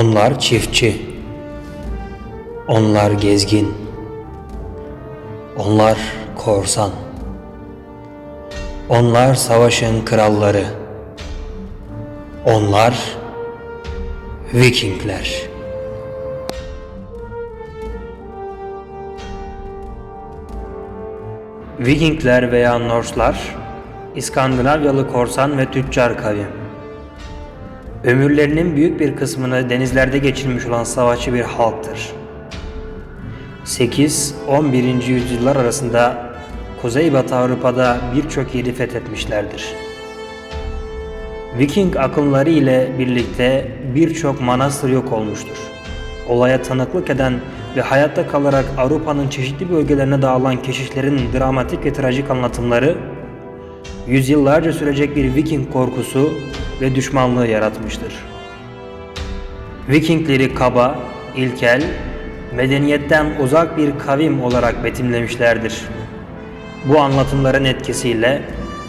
Onlar çiftçi. Onlar gezgin. Onlar korsan. Onlar savaşın kralları. Onlar Vikingler. Vikingler veya Norse'lar İskandinavyalı korsan ve tüccar kavim. Ömürlerinin büyük bir kısmını denizlerde geçirmiş olan savaşçı bir halktır. 8-11. yüzyıllar arasında Kuzeybatı Avrupa'da birçok yeri fethetmişlerdir. Viking akımları ile birlikte birçok manastır yok olmuştur. Olaya tanıklık eden ve hayatta kalarak Avrupa'nın çeşitli bölgelerine dağılan keşişlerin dramatik ve trajik anlatımları yüzyıllarca sürecek bir Viking korkusu ve düşmanlığı yaratmıştır. Vikingleri kaba, ilkel, medeniyetten uzak bir kavim olarak betimlemişlerdir. Bu anlatımların etkisiyle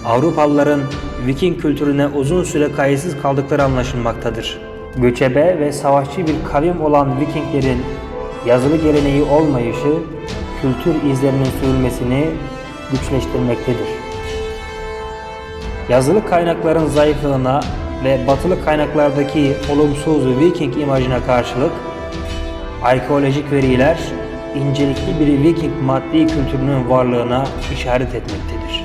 Avrupalıların Viking kültürüne uzun süre kayıtsız kaldıkları anlaşılmaktadır. Göçebe ve savaşçı bir kavim olan Vikinglerin yazılı geleneği olmayışı kültür izlerinin sürülmesini güçleştirmektedir. Yazılı kaynakların zayıflığına ve batılı kaynaklardaki olumsuz Viking imajına karşılık arkeolojik veriler incelikli bir Viking maddi kültürünün varlığına işaret etmektedir.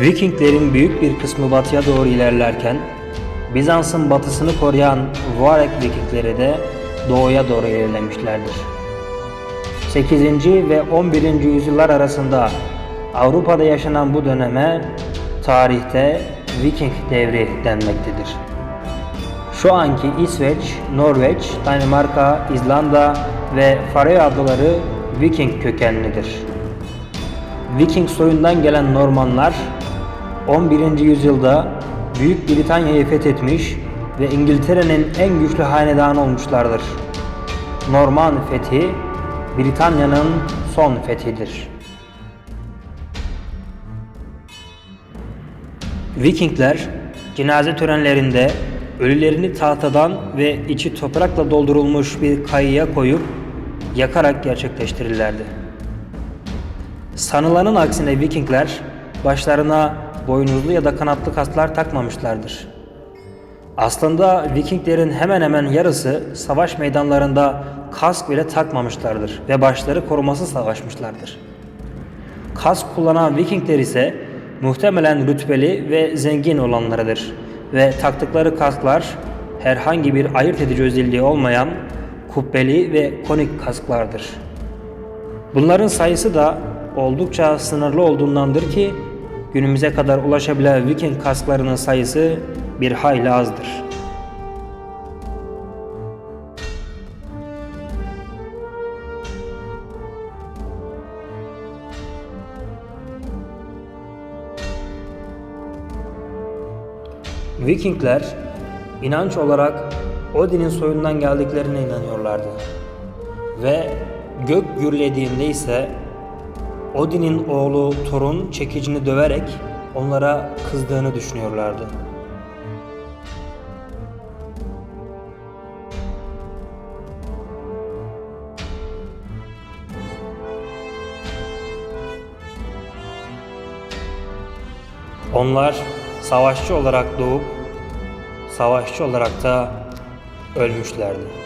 Vikinglerin büyük bir kısmı batıya doğru ilerlerken Bizans'ın batısını koruyan Varek Vikingleri de doğuya doğru ilerlemişlerdir. 8. ve 11. yüzyıllar arasında Avrupa'da yaşanan bu döneme tarihte Viking devri denmektedir. Şu anki İsveç, Norveç, Danimarka, İzlanda ve Faroe adaları Viking kökenlidir. Viking soyundan gelen Normanlar 11. yüzyılda Büyük Britanya'yı fethetmiş ve İngiltere'nin en güçlü hanedanı olmuşlardır. Norman fethi Britanya'nın son fethidir. Vikingler cenaze törenlerinde ölülerini tahtadan ve içi toprakla doldurulmuş bir kayıya koyup yakarak gerçekleştirirlerdi. Sanılanın aksine Vikingler başlarına boynuzlu ya da kanatlı kaslar takmamışlardır. Aslında Vikinglerin hemen hemen yarısı savaş meydanlarında kask bile takmamışlardır ve başları koruması savaşmışlardır. Kask kullanan Vikingler ise muhtemelen rütbeli ve zengin olanlarıdır ve taktıkları kasklar herhangi bir ayırt edici özelliği olmayan kubbeli ve konik kasklardır. Bunların sayısı da oldukça sınırlı olduğundandır ki günümüze kadar ulaşabilen Viking kasklarının sayısı bir hayli azdır. Vikingler inanç olarak Odin'in soyundan geldiklerine inanıyorlardı. Ve gök gürlediğinde ise Odin'in oğlu Thor'un çekicini döverek onlara kızdığını düşünüyorlardı. Onlar savaşçı olarak doğup savaşçı olarak da ölmüşlerdi.